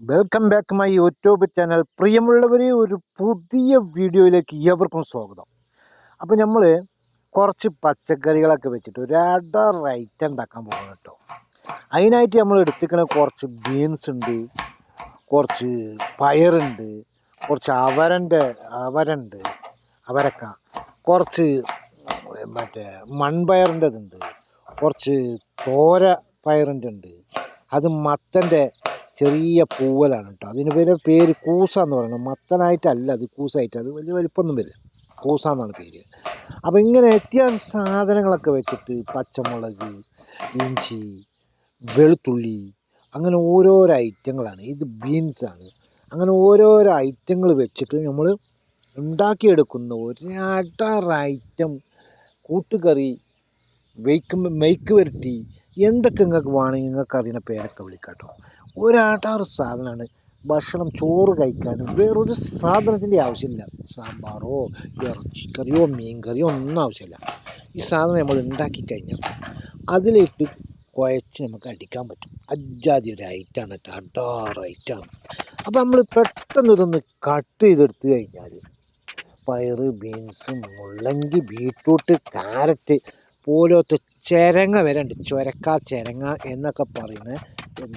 Welcome back my YouTube channel പ്രിയമുള്ളവരെ ഒരു പുതിയ വീഡിയോയിലേക്ക് ഏവർക്കും സ്വാഗതം. അപ്പോൾ നമ്മൾ കുറച്ച് പച്ചക്കറികളൊക്കെ വെച്ചിട്ട് ഒരു അട റൈറ്റ് ഉണ്ടാക്കാൻ പോകുന്നു കേട്ടോ. അതിനായിട്ട് നമ്മൾ എടുത്തിക്കണ കുറച്ച് ബീൻസ് ഉണ്ട് കുറച്ച് പയറുണ്ട് കുറച്ച് അവരന്റെ അവരുണ്ട് അവരക്ക കുറച്ച് മറ്റേ മൺപയറിന്റെതുണ്ട് കുറച്ച് തോര പയറിന്റെ ഉണ്ട് അത് മത്തന്റെ ചെറിയ പൂവലാണ് കേട്ടോ. അതിന് പേര് പേര് കൂസ എന്ന് പറയുന്നത് മത്തനായിട്ടല്ല അത് കൂസായിട്ട്. അത് വലിയ വലിപ്പമൊന്നും വരില്ല. കൂസ എന്നാണ് പേര്. അപ്പോൾ ഇങ്ങനെ അത്യാവശ്യ സാധനങ്ങളൊക്കെ വെച്ചിട്ട് പച്ചമുളക് ഇഞ്ചി വെളുത്തുള്ളി അങ്ങനെ ഓരോരോ ഐറ്റങ്ങളാണ്. ഇത് ബീൻസാണ് അങ്ങനെ ഓരോരോ ഐറ്റങ്ങൾ വെച്ചിട്ട് നമ്മൾ ഉണ്ടാക്കിയെടുക്കുന്ന ഒരടർ ഐറ്റം കൂട്ടുകറി വെയ്ക്ക് മെയ്ക്ക് വരട്ടി എന്തൊക്കെ നിങ്ങൾക്ക് വേണമെങ്കിൽ നിങ്ങൾക്ക് അറിയുന്ന പേരൊക്കെ വിളിക്കാം കേട്ടോ. ഒരാട്ടാറ് സാധനമാണ്. ഭക്ഷണം ചോറ് കഴിക്കാനും വേറൊരു സാധനത്തിന്റെ ആവശ്യമില്ല. സാമ്പാറോ ഇറച്ചിക്കറിയോ മീൻകറിയോ ഒന്നും ആവശ്യമില്ല. ഈ സാധനം നമ്മൾ ഉണ്ടാക്കി കഴിഞ്ഞാൽ അതിലിട്ട് കുഴച്ച് നമുക്ക് അടിക്കാൻ പറ്റും. അജാതി ഒരു ഐറ്റാണ് കേട്ടോ അടാറ് ഐറ്റാണ്. അപ്പോൾ നമ്മൾ പെട്ടെന്ന് ഇതൊന്ന് കട്ട് ചെയ്തെടുത്ത് കഴിഞ്ഞാൽ പയറ് ബീൻസ് മുള്ളങ്കി ബീട്രൂട്ട് കാരറ്റ് പോലത്തെ ചിരങ്ങ വരെ ചുരക്ക ചിരങ്ങ എന്നൊക്കെ പറയുന്ന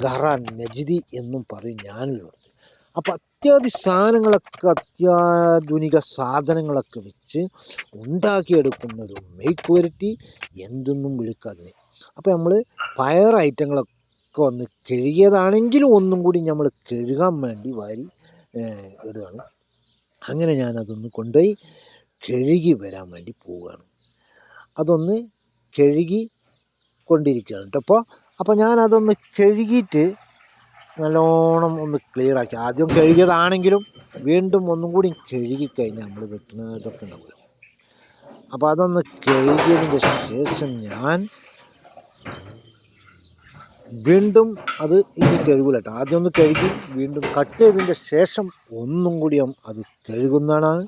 ഗറ നജിതി എന്നും പറയും ഞാനുള്ളത് അപ്പോൾ അത്യാവശ്യ സാധനങ്ങളൊക്കെ അത്യാധുനിക സാധനങ്ങളൊക്കെ വെച്ച് ഉണ്ടാക്കിയെടുക്കുന്ന ഒരു ക്വാലിറ്റി വരട്ടി എന്തെന്നും വിളിക്കാതിന് അപ്പോൾ നമ്മൾ പയർ ഐറ്റങ്ങളൊക്കെ ഒന്ന് കഴുകിയതാണെങ്കിലും ഒന്നും കൂടി നമ്മൾ കഴുകാൻ വേണ്ടി വാരി ഇടുകയാണ്. അങ്ങനെ ഞാനതൊന്ന് കൊണ്ടുപോയി കഴുകി വരാൻ വേണ്ടി പോവുകയാണ്. അതൊന്ന് കഴുകി കൊണ്ടിരിക്കുകയാണ് അപ്പോൾ അപ്പോൾ ഞാനതൊന്ന് കഴുകിയിട്ട് നല്ലോണം ഒന്ന് ക്ലിയർ ആക്കി. ആദ്യം കഴുകിയതാണെങ്കിലും വീണ്ടും ഒന്നും കൂടി കഴുകി കഴിഞ്ഞാൽ നമ്മൾ വെട്ടുന്ന ഇതൊക്കെ ഉണ്ടാവുമല്ലോ. അപ്പോൾ അതൊന്ന് കഴുകിയതിന്റെ ശേഷം ഞാൻ വീണ്ടും അത് ഇനി കഴുകില്ല കേട്ടോ. ആദ്യം ഒന്ന് കഴുകി വീണ്ടും കട്ട് ചെയ്തതിന്റെ ശേഷം ഒന്നും കൂടി അത് കഴുകുന്നതാണ്.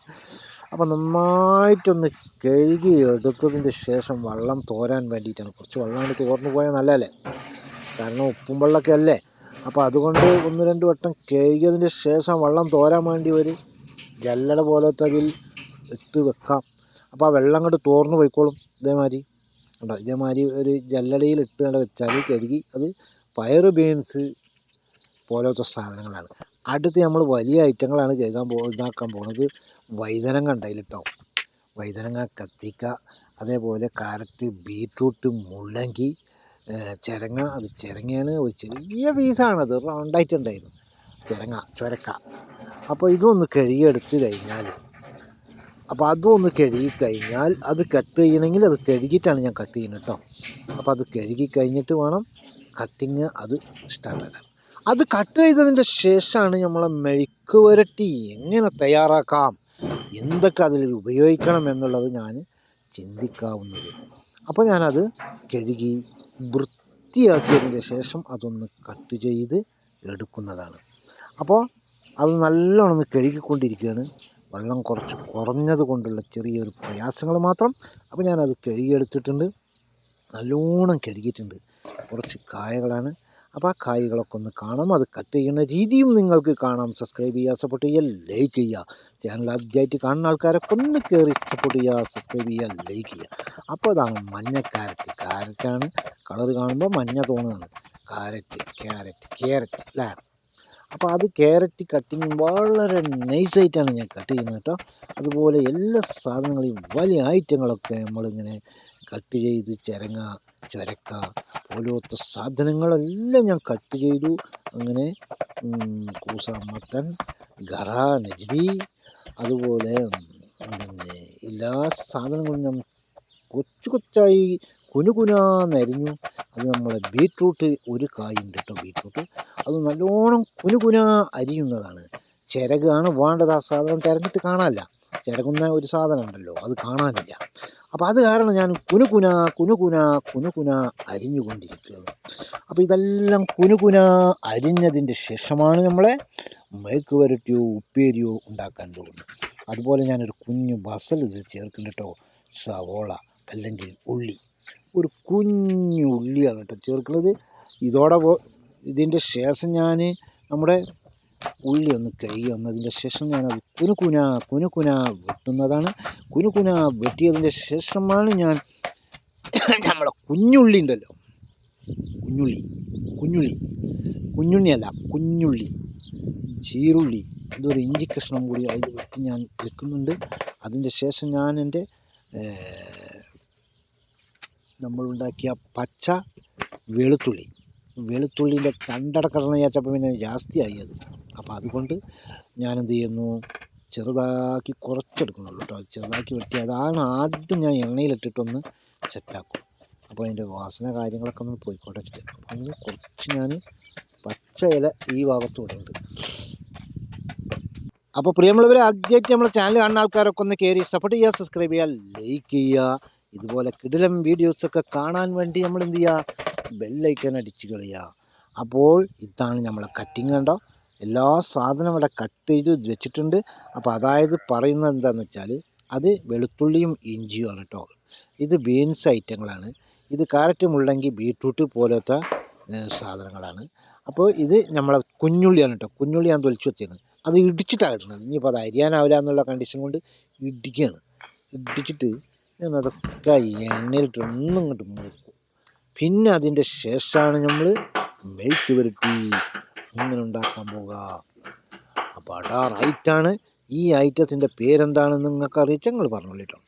അപ്പോൾ നന്നായിട്ടൊന്ന് കഴുകി എടുത്തതിന്റെ ശേഷം വെള്ളം തോരാൻ വേണ്ടിയിട്ടാണ്. കുറച്ച് വെള്ളം തോർന്നു പോയാൽ നല്ലതല്ലേ? കാരണം ഉപ്പും വെള്ളമൊക്കെ അല്ലേ? അപ്പോൾ അതുകൊണ്ട് ഒന്ന് രണ്ട് വട്ടം കഴുകിയതിന്റെ ശേഷം വെള്ളം തോരാൻ വേണ്ടി ഒരു ജല്ലട പോലത്തെ അതിൽ ഇട്ട് വെക്കാം. അപ്പോൾ ആ വെള്ളം അങ്ങോട്ട് തോർന്നു പോയിക്കോളും. ഇതേമാതിരി. ഉണ്ടോ ഇതേമാതിരി ഒരു ജല്ലടയിൽ ഇട്ട് അവിടെ വെച്ചാൽ കഴുകി അത് പയറ് ബീൻസ് പോലത്തെ സാധനങ്ങളാണ്. അടുത്ത് നമ്മൾ വലിയ ഐറ്റങ്ങളാണ് കേൾക്കാൻ പോ ഇതാക്കാൻ പോകുന്നത് വൈതനങ്ങ ഉണ്ടായിട്ടോ വൈതനങ്ങ കത്തിക്ക അതേപോലെ കാരറ്റ് ബീട്രൂട്ട് മുള്ളങ്കി ചിരങ്ങ. അത് ചിരങ്ങയാണ് ഒരു ചെറിയ പീസാണത് റൗണ്ടായിട്ടുണ്ടായിരുന്നു ചിരങ്ങ ചുരക്ക. അപ്പോൾ ഇതൊന്ന് കഴുകിയെടുത്ത് കഴിഞ്ഞാൽ അപ്പോൾ അതും ഒന്ന് കഴുകി കഴിഞ്ഞാൽ അത് കട്ട് ചെയ്യണമെങ്കിൽ അത് കഴുകിയിട്ടാണ് ഞാൻ കട്ട് ചെയ്യുന്നത് കേട്ടോ അപ്പോൾ അത് കഴുകി കഴിഞ്ഞിട്ട് വേണം കട്ടിങ് അത് സ്റ്റാർട്ട് അത് കട്ട് ചെയ്തതിന്റെ ശേഷമാണ് നമ്മളെ മെഴുക്ക് വരട്ടി എങ്ങനെ തയ്യാറാക്കാം? എന്തൊക്കെ അതിൽ ഉപയോഗിക്കണം എന്നുള്ളത് ഞാൻ ചിന്തിക്കാവുന്നത്. അപ്പോൾ ഞാനത് കഴുകി വൃത്തിയാക്കിയതിന്റെ ശേഷം അതൊന്ന് കട്ട് ചെയ്ത് എടുക്കുന്നതാണ്. അപ്പോൾ അത് നല്ലോണം കഴുകിക്കൊണ്ടിരിക്കുകയാണ്. വെള്ളം കുറച്ച് കുറഞ്ഞത് കൊണ്ടുള്ള ചെറിയൊരു പ്രയാസങ്ങൾ മാത്രം അപ്പോൾ ഞാനത് കഴുകിയെടുത്തിട്ടുണ്ട്. നല്ലോണം കഴുകിയിട്ടുണ്ട്. കുറച്ച് കായകളാണ്. അപ്പോൾ ആ കായ്കളൊക്കെ ഒന്ന് കാണാം. അത് കട്ട് ചെയ്യുന്ന രീതിയും നിങ്ങൾക്ക് കാണാം. സബ്സ്ക്രൈബ് ചെയ്യുക സപ്പോർട്ട് ചെയ്യുക ലൈക്ക് ചെയ്യുക. ചാനൽ ആദ്യമായിട്ട് കാണുന്ന ആൾക്കാരൊക്കെ ഒന്ന് കയറി സപ്പോർട്ട് ചെയ്യുക സബ്സ്ക്രൈബ് ചെയ്യുക ലൈക്ക് ചെയ്യുക. അപ്പോൾ അതാണ് മഞ്ഞ ക്യാരറ്റ് കാരറ്റാണ് കളർ കാണുമ്പോൾ മഞ്ഞ തോന്നുകയാണ് കാരറ്റ് ക്യാരറ്റ് ക്യാരറ്റ് അല്ലേ? അപ്പോൾ അത് ക്യാരറ്റ് കട്ടിങ് വളരെ നൈസായിട്ടാണ് ഞാൻ കട്ട് ചെയ്യുന്നത് കേട്ടോ. അതുപോലെ എല്ലാ സാധനങ്ങളെയും വലിയ ഐറ്റങ്ങളൊക്കെ നമ്മളിങ്ങനെ കട്ട് ചെയ്ത് ചിരങ്ങ ചുരക്ക പോലത്തെ സാധനങ്ങളെല്ലാം ഞാൻ കട്ട് ചെയ്തു. അങ്ങനെ കൂസ മത്തൻ ഗറ നജ്രി അതുപോലെ പിന്നെ എല്ലാ സാധനങ്ങളും ഞാൻ കൊച്ചു കൊച്ചായി കുനുകുനാന്നരിഞ്ഞു അത് നമ്മളെ ബീട്രൂട്ട് ഒരു കായുണ്ട് കേട്ടോ ബീട്രൂട്ട്. അത് നല്ലോണം കുനുകുന അരിയുന്നതാണ്. ചിരകാണ് വേണ്ടത്. ആ സാധനം തിരഞ്ഞിട്ട് കാണാനില്ല. ചിരകുന്ന ഒരു സാധനം ഉണ്ടല്ലോ അത് കാണാനില്ല. അപ്പോൾ അത് കാരണം ഞാൻ കുനുകുന കുനുകുന കുനുകുന അരിഞ്ഞുകൊണ്ടിരിക്കുകയാണ്. അപ്പോൾ ഇതെല്ലാം കുനുകുന അരിഞ്ഞതിന്റെ ശേഷമാണ് നമ്മളെ മെഴുക്ക് വരട്ടിയോ ഉപ്പേരിയോ ഉണ്ടാക്കാൻ പോകുന്നത്. അതുപോലെ ഞാനൊരു കുഞ്ഞു ബസൽ ഇതിൽ ചേർക്കുന്നു കേട്ടോ സവോള അല്ലെങ്കിൽ ഉള്ളി. ഒരു കുഞ്ഞു ഉള്ളിയാണ് കേട്ടോ ചേർക്കുന്നത്. ഇതോടെ ഇതിന്റെ ശേഷം ഞാൻ നമ്മുടെ ഉള്ളി ഒന്ന് കൈ വന്നതിന്റെ ശേഷം ഞാനത് കുനുകുന കുനുകുന വെട്ടുന്നതാണ്. കുനുകുന വെട്ടിയതിന്റെ ശേഷമാണ് ഞാൻ നമ്മളെ കുഞ്ഞുള്ളി ഉണ്ടല്ലോ. കുഞ്ഞുള്ളി കുഞ്ഞുള്ളി കുഞ്ഞുണ്ണിയല്ല കുഞ്ഞുള്ളി ചീരുള്ളി ഇതൊരു ഇഞ്ചി കഷ്ണം കൂടി അതിൽ വെട്ടി ഞാൻ വെക്കുന്നുണ്ട്. അതിന്റെ ശേഷം ഞാൻ എന്റെ നമ്മളുണ്ടാക്കിയ പച്ച വെളുത്തുള്ളി. വെളുത്തുള്ളിന്റെ കണ്ടടക്കണം വിചാരിച്ചപ്പോൾ പിന്നെ ജാസ്തിയായി അത്. അപ്പോൾ അതുകൊണ്ട് ഞാനെന്ത് ചെയ്യുന്നു? ചെറുതാക്കി കുറച്ചെടുക്കുന്നുള്ളൂ കേട്ടോ. ചെറുതാക്കി വെട്ടി. അതാണ് ആദ്യം ഞാൻ എണ്ണയിലിട്ടിട്ടൊന്ന് സെറ്റാക്കും. അപ്പോൾ അതിന്റെ വാസന കാര്യങ്ങളൊക്കെ ഒന്ന് പോയിക്കോട്ടെ വെച്ചിട്ട്. കുറച്ച് ഞാൻ പച്ച ഇല ഈ ഭാഗത്തും ഉണ്ട് അപ്പോൾ പ്രിയമുള്ളവരെ ആദ്യമായിട്ട് നമ്മുടെ ചാനൽ കാണുന്ന ആൾക്കാരൊക്കെ ഒന്ന് കയറി സപ്പോർട്ട് ചെയ്യുക സബ്സ്ക്രൈബ് ചെയ്യുക ലൈക്ക് ചെയ്യുക. ഇതുപോലെ കിടിലം വീഡിയോസൊക്കെ കാണാൻ വേണ്ടി നമ്മൾ എന്ത് ചെയ്യുക ബെല്ലൈക്കൻ അടിച്ച് കളയുക. അപ്പോൾ ഇതാണ് നമ്മളെ കട്ടിങ് കണ്ടോ? എല്ലാ സാധനവും ഇവിടെ കട്ട് ചെയ്ത് വെച്ചിട്ടുണ്ട്. അപ്പോൾ അതായത് പറയുന്നത് എന്താണെന്ന് വെച്ചാൽ അത് വെളുത്തുള്ളിയും ഇഞ്ചിയുമാണ് കേട്ടോ ഇത് ബീൻസ് ഐറ്റങ്ങളാണ്. ഇത് കാരറ്റ് മുള്ളങ്കി ബീട്രൂട്ട് പോലത്തെ സാധനങ്ങളാണ്. അപ്പോൾ ഇത് നമ്മളെ കുഞ്ഞുള്ളിയാണ് കേട്ടോ കുഞ്ഞുള്ളി ഞാൻ തൊലിച്ച് വെച്ചിരുന്നത് അത് ഇടിച്ചിട്ടാണ്. ഇടുന്നത് ഇനിയിപ്പോൾ അത് അരിയാനാവില്ല എന്നുള്ള കണ്ടീഷൻ കൊണ്ട് ഇടിക്കുകയാണ് ഇടിച്ചിട്ട് ഞാൻ അതൊക്കെ എണ്ണയിലിട്ട് ഒന്നും ഇങ്ങോട്ട് മൂക്കും. പിന്നെ അതിന്റെ ശേഷമാണ് നമ്മൾ മെഴുക്ക് പുരട്ടി അങ്ങനെ ഉണ്ടാക്കാൻ പോകുക അപ്പോൾ അടാർ ഐറ്റാണ് ഈ ഐറ്റത്തിന്റെ പേരെന്താണെന്ന് നിങ്ങൾക്ക് അറിയിച്ച നിങ്ങൾ പറഞ്ഞോളിട്ടോ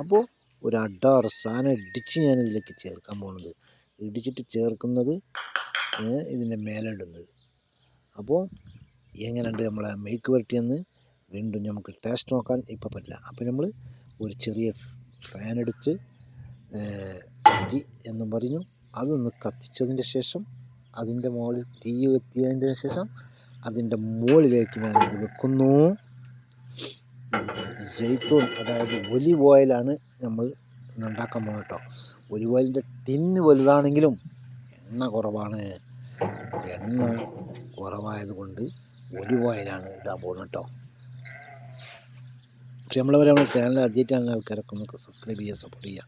അപ്പോൾ ഒരു അടാർ സാധനം ഇടിച്ച് ഞാൻ ഇതിലേക്ക് ചേർക്കാൻ പോകുന്നത് ഇടിച്ചിട്ട് ചേർക്കുന്നത് ഇതിന്റെ മേലെ ഇടുന്നത് അപ്പോൾ എങ്ങനെയുണ്ട് നമ്മളെ മെഴുക്ക് വരട്ടിയെന്ന് വീണ്ടും നമുക്ക് ടേസ്റ്റ് നോക്കാൻ ഇപ്പോൾ പറ്റില്ല. അപ്പോൾ നമ്മൾ ഒരു ചെറിയ ഫാൻ എടുത്ത് എന്നും പറഞ്ഞു. അതൊന്ന് കത്തിച്ചതിന്റെ ശേഷം അതിന്റെ മുകളിൽ തീ എത്തിയതിന്റെ ശേഷം അതിന്റെ മുകളിലേക്ക് ഞാൻ വെക്കുന്നു. ജയ്ത്തൂൺ അതായത് ഒലിവ് ഓയിലാണ് നമ്മൾ ഉണ്ടാക്കാൻ പോകുന്നത് കേട്ടോ. ഒലിവ് ഓയിലിന്റെ ടിന്ന് വലുതാണെങ്കിലും എണ്ണ കുറവാണ്. എണ്ണ കുറവായതുകൊണ്ട് ഒലിവ് ഓയിലാണ് ഇടാൻ പോകുന്നത് കേട്ടോ. നമ്മളവരെ നമ്മുടെ ചാനൽ ആദ്യമായിട്ടാണ് ആൾക്കാരൊക്കെ ഒന്ന് സബ്സ്ക്രൈബ് ചെയ്യുക സപ്പോർട്ട് ചെയ്യുക.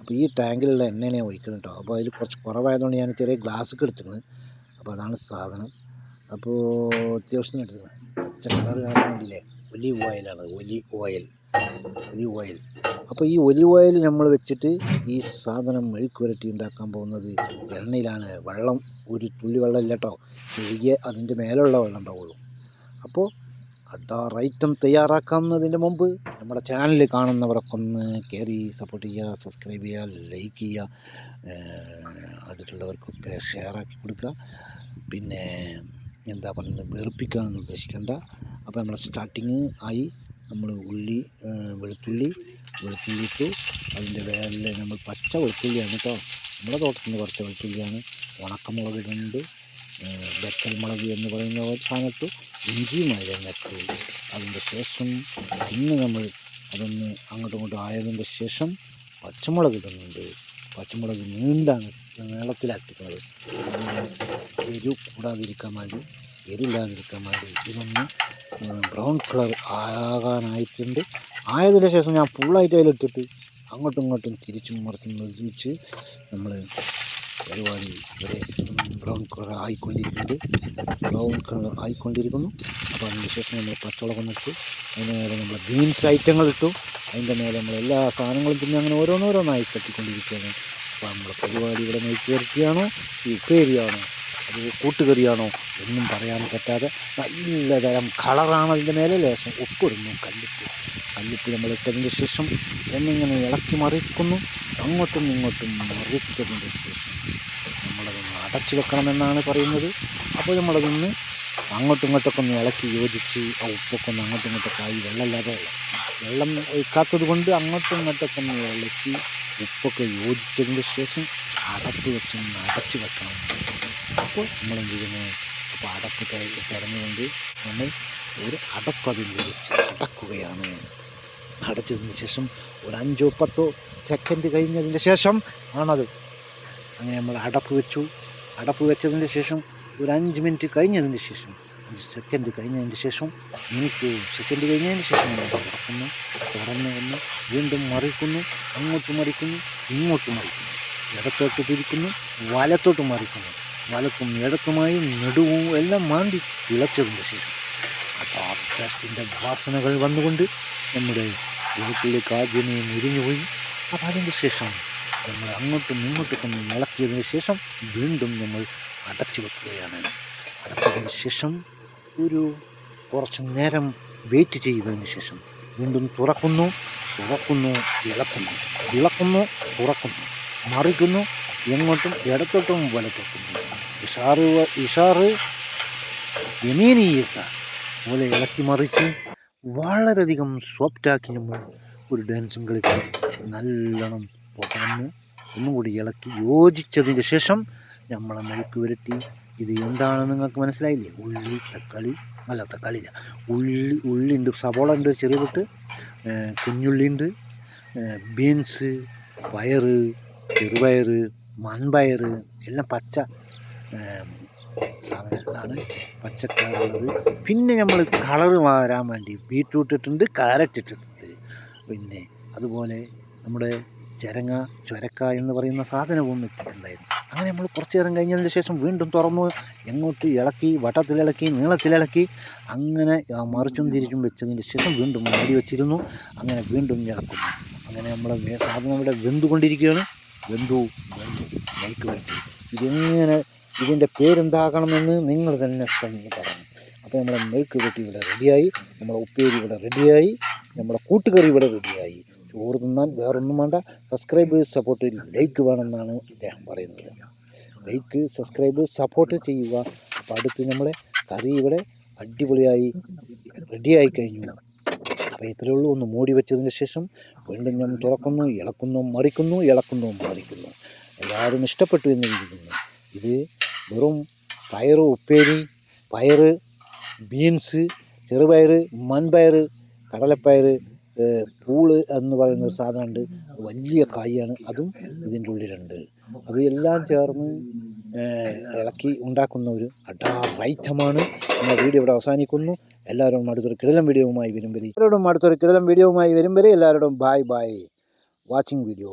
അപ്പോൾ ഈ ടാങ്കിലുള്ള എണ്ണയാണ് ഒഴിക്കുന്നത് കേട്ടോ അപ്പോൾ അതിൽ കുറച്ച് കുറവായതുകൊണ്ട് ഞാൻ ചെറിയ ഗ്ലാസ്സൊക്കെ എടുത്തിരുന്നത് അപ്പോൾ അതാണ് സാധനം. അപ്പോൾ അത്യാവശ്യം എടുത്തത് പച്ച കളർ വേണ്ടിയില്ലേ? ഒലിവ് ഓയിലാണ് ഒലി ഓയിൽ ഒലിവ് ഓയിൽ അപ്പോൾ ഈ ഒലിവ് ഓയിൽ നമ്മൾ വെച്ചിട്ട് ഈ സാധനം മെഴുക്ക് പുരട്ടി ഉണ്ടാക്കാൻ പോകുന്നത് എണ്ണയിലാണ്. വെള്ളം ഒരു തുള്ളി വെള്ളം ഇല്ല കേട്ടോ ഒഴുകിയ അതിന്റെ മേലുള്ള വെള്ളം ഉണ്ടാവുള്ളൂ. അപ്പോൾ അഡാർ ഐറ്റം തയ്യാറാക്കുന്നതിന് മുമ്പ് നമ്മുടെ ചാനൽ കാണുന്നവരൊക്കെ ഒന്ന് കയറി സപ്പോർട്ട് ചെയ്യുക സബ്സ്ക്രൈബ് ചെയ്യുക ലൈക്ക് ചെയ്യുക അടുത്തുള്ളവർക്കൊക്കെ ഷെയറാക്കി കൊടുക്കുക. പിന്നെ എന്താ പറയുന്നത് വെറുപ്പിക്കാനൊന്നും ഉദ്ദേശിക്കേണ്ട. അപ്പോൾ നമ്മൾ സ്റ്റാർട്ടിങ് ആയി നമ്മൾ ഉള്ളി വെളുത്തുള്ളി വെളുത്തുള്ളി ഇട്ടു. അതിന്റെ വേറെ നമ്മൾ പച്ച വെളുത്തുള്ളിയാണ് കേട്ടോ നമ്മുടെ തോട്ടത്തിൽ നിന്ന് കുറച്ച് വെളുത്തുള്ളിയാണ്. ഉണക്കമുളക് ഇടുന്നുണ്ട് വെക്കൽ മുളക് എന്ന് പറയുന്ന ഒരു അതിൽ നട്ടു അതിന്റെ ശേഷം ഇന്ന് നമ്മൾ അതൊന്ന് അങ്ങോട്ടും ഇങ്ങോട്ടും ആയതിന്റെ ശേഷം പച്ചമുളക് ഇടുന്നുണ്ട്. പച്ചമുളക് നീണ്ടാണ് നീളത്തിലാക്കിയിട്ടുള്ളത് എരു കൂടാതിരിക്കാൻ വേണ്ടി എരില്ലാതിരിക്കാൻ വേണ്ടി ഇതൊന്ന് ബ്രൗൺ കളർ ആകാനായിട്ടുണ്ട്. ആയതിന് ശേഷം ഞാൻ ഫുള്ളായിട്ട് അതിലിട്ടിട്ട് അങ്ങോട്ടും ഇങ്ങോട്ടും തിരിച്ചും മറിച്ചും നിർമ്മിച്ച് നമ്മൾ പരിപാടി ഇവിടെ ബ്രൗൺ കളർ ആയിക്കൊണ്ടിരിക്കുന്നത് ബ്രൗൺ കളർ ആയിക്കൊണ്ടിരിക്കുന്നു. അപ്പോൾ അതിന് ശേഷം നമ്മൾ പച്ചമുളക് നട്ടു അതിന് മേലെ നമ്മൾ ബീൻസ് ഐറ്റങ്ങൾ ഇട്ടു. അതിന്റെ മേലെ നമ്മൾ എല്ലാ സാധനങ്ങളും പിന്നെ അങ്ങനെ ഓരോന്നോരോന്നായി കത്തിക്കൊണ്ടിരിക്കുകയാണ് അപ്പോൾ നമ്മുടെ പരിപാടി ഇവിടെ നയിച്ചു പുരട്ടിയാണോ ഈ ഉപ്പേരിയാണോ? അത് കൂട്ടുകറിയാണോ എന്നും പറയാൻ പറ്റാതെ നല്ല തരം കളറാണ് അതിന്റെ മേലെ ലേശം ഉപ്പിടുന്നു കല്ലുപ്പ് കല്ലുപ്പ് നമ്മൾ ഇട്ടതിന്റെ ശേഷം എന്നിങ്ങനെ ഇളക്കി മറിക്കുന്നു. അങ്ങോട്ടും ഇങ്ങോട്ടും മറിച്ചതിന്റെ ശേഷം നമ്മളതൊന്ന് അടച്ചു വെക്കണമെന്നാണ് പറയുന്നത്. അപ്പോൾ നമ്മളതൊന്ന് അങ്ങോട്ടും ഇങ്ങോട്ടൊക്കെ ഒന്ന് ഇളക്കി യോജിച്ച് ആ ഉപ്പൊക്കെ ഒന്ന് അങ്ങോട്ടും ഇങ്ങോട്ടൊക്കെ ആയി വെള്ളമില്ലാതെ വെള്ളം ഒഴിക്കാത്തത് കൊണ്ട് അങ്ങോട്ടും ഇങ്ങോട്ടൊക്കെ ഒന്ന് ഇളക്കി ഉപ്പൊക്കെ യോജിച്ചതിന്റെ ശേഷം അടപ്പ് വെച്ച് ഒന്ന് അടച്ച് വെക്കണം. അപ്പോൾ നമ്മൾ എന്ത് ചെയ്യുന്നു? അപ്പോൾ അടപ്പ് തിരഞ്ഞുകൊണ്ട് നമ്മൾ ഒരു അടപ്പതിൽ വെച്ച് അടക്കുകയാണ്. അടച്ചതിന് ശേഷം ഒരു അഞ്ചോ പത്തോ സെക്കൻഡ് കഴിഞ്ഞതിന് ശേഷം ആണത്. അങ്ങനെ നമ്മൾ അടപ്പ് വെച്ചു. അടപ്പ് വെച്ചതിന് ശേഷം ഒരു അഞ്ച് മിനിറ്റ് കഴിഞ്ഞതിന് ശേഷം അഞ്ച് സെക്കൻഡ് കഴിഞ്ഞതിന് ശേഷം മിനിറ്റ് സെക്കൻഡ് കഴിഞ്ഞതിന് ശേഷം നമ്മൾ തുറക്കുന്നു തുറന്നു വന്ന്. വീണ്ടും മറിക്കുന്നു. അങ്ങോട്ട് മറിക്കുന്നു. ഇങ്ങോട്ട് മറിക്കുന്നു. ഇടത്തോട്ട് തിരിക്കുന്നു വലത്തോട്ട് മറിക്കുന്നു. വലക്കും ഇടക്കുമായി നെടുവും എല്ലാം മാന്തി ഇളച്ചതിന്റെ ശേഷം. ആ ടേസ്റ്റിന്റെ വാസനകൾ വന്നുകൊണ്ട് നമ്മുടെ വീട്ടിലേക്ക് ആദ്യമേ മുരിഞ്ഞു പോയി. അപ്പോൾ അതിന്റെ ശേഷം നമ്മൾ അങ്ങോട്ടും ഇങ്ങോട്ടും ഒന്ന് ഇളക്കിയതിന് ശേഷം വീണ്ടും നമ്മൾ അടച്ചു വെക്കുകയാണ്. അടച്ചതിന് ശേഷം ഒരു കുറച്ച് നേരം വെയിറ്റ് ചെയ്തതിന് ശേഷം വീണ്ടും തുറക്കുന്നു തുറക്കുന്നു ഇളക്കുന്നു. ഇളക്കുന്നു തുറക്കുന്നു. മറിക്കുന്നു എങ്ങോട്ടും ഇടത്തോട്ടും വലത്തോട്ടും. ഇഷാറ് ഇഷാറ്. യമീനീയസ പോലെ ഇളക്കി മറിച്ച് വളരെയധികം സോഫ്റ്റാക്കി നമ്മൾ ഒരു ഡാൻസും കളിക്കും നല്ലോണം പുറന്ന് ഒന്നും കൂടി ഇളക്കി യോജിച്ചതിന് ശേഷം നമ്മളെ മെഴുക്ക് പുരട്ടി ഇത് എന്താണെന്ന് നിങ്ങൾക്ക് മനസ്സിലായില്ലേ? ഉള്ളി തക്കാളി അല്ല തക്കാളി ഇല്ല ഉള്ളി ഉള്ളിയുണ്ട് സവോള ഉണ്ട് ചെറിയ പൊട്ട് കുഞ്ഞുള്ളിയുണ്ട് ബീൻസ് പയറ് ചെറുപയർ മൺപയർ എല്ലാം പച്ച സാധനങ്ങളാണ് പച്ചക്കറുള്ളത് പിന്നെ നമ്മൾ കളറ് മാറാൻ വേണ്ടി ബീട്രൂട്ട് ഇട്ടിട്ടുണ്ട് കാരറ്റ് ഇട്ടിട്ടുണ്ട്. പിന്നെ അതുപോലെ നമ്മുടെ ചരങ്ങ ചൊരക്ക എന്ന് പറയുന്ന സാധനവും ഇട്ടിട്ടുണ്ടായിരുന്നു. അങ്ങനെ നമ്മൾ കുറച്ച് നേരം കഴിഞ്ഞതിന് ശേഷം വീണ്ടും തുറന്നു എങ്ങോട്ട് ഇളക്കി വട്ടത്തിലിളക്കി നീളത്തിലിളക്കി അങ്ങനെ മറിച്ചും തിരിച്ചും വെച്ചതിന് ശേഷം വീണ്ടും മൂടി വെച്ചിരുന്നു. അങ്ങനെ വീണ്ടും ഇളക്കുന്നു. അങ്ങനെ നമ്മൾ സാധനം ഇവിടെ വെന്തുകൊണ്ടിരിക്കുകയാണ്. ബന്ധു മെഴുക്ക് വരട്ടി ഇതെങ്ങനെ ഇതിന്റെ പേരെന്താകണമെന്ന് നിങ്ങൾ തന്നെ തന്നെ പറയണം. അപ്പോൾ നമ്മുടെ മെഴുക്ക് വരട്ടി ഇവിടെ റെഡിയായി നമ്മുടെ ഉപ്പേരി ഇവിടെ റെഡിയായി നമ്മുടെ കൂട്ടുകറി ഇവിടെ റെഡിയായി ചോറ് തിന്നാൻ വേറൊന്നും വേണ്ട. സബ്സ്ക്രൈബേഴ്സ് സപ്പോർട്ട് ലൈക്ക് വേണമെന്നാണ് ഇദ്ദേഹം പറയുന്നത്. ലൈക്ക് സബ്സ്ക്രൈബ് സപ്പോർട്ട് ചെയ്യുക. അപ്പോൾ അടുത്ത് നമ്മളെ കറി ഇവിടെ അടിപൊളിയായി റെഡിയായി കഴിഞ്ഞു. ഇത്രയേ ഉള്ളൂ. ഒന്ന് മൂടി വെച്ചതിന് ശേഷം വീണ്ടും ഞാൻ തുറക്കുന്നു ഇളക്കുന്നു മറിക്കുന്നു ഇളക്കുന്നു മറിക്കുന്നു. എല്ലാവരും ഇഷ്ടപ്പെട്ടു എന്ന് ഇരിക്കുന്നു ഇത് വെറും പയറ് ഉപ്പേരി പയറ് ബീൻസ് ചെറുപയർ മൺപയർ കടലപ്പയർ പൂൾ എന്ന് പറയുന്ന ഒരു സാധനമുണ്ട്. വലിയ കായാണ്. അതും ഇതിന്റെ ഉള്ളിലുണ്ട്. അത് എല്ലാം ചേർന്ന് ഇളക്കി ഉണ്ടാക്കുന്ന ഒരു അഡാ റൈറ്റമാണ് നമ്മുടെ വീഡിയോ ഇവിടെ അവസാനിക്കുന്നു. എല്ലാവരും അടുത്തൊരു കിടലം വീഡിയോവുമായി വരും വരെ എല്ലാവരോടും അടുത്തൊരു കിടലം വീഡിയോവുമായി വരും വരെ എല്ലാവരോടും ബായ് ബായ് വാച്ചിങ് വീഡിയോ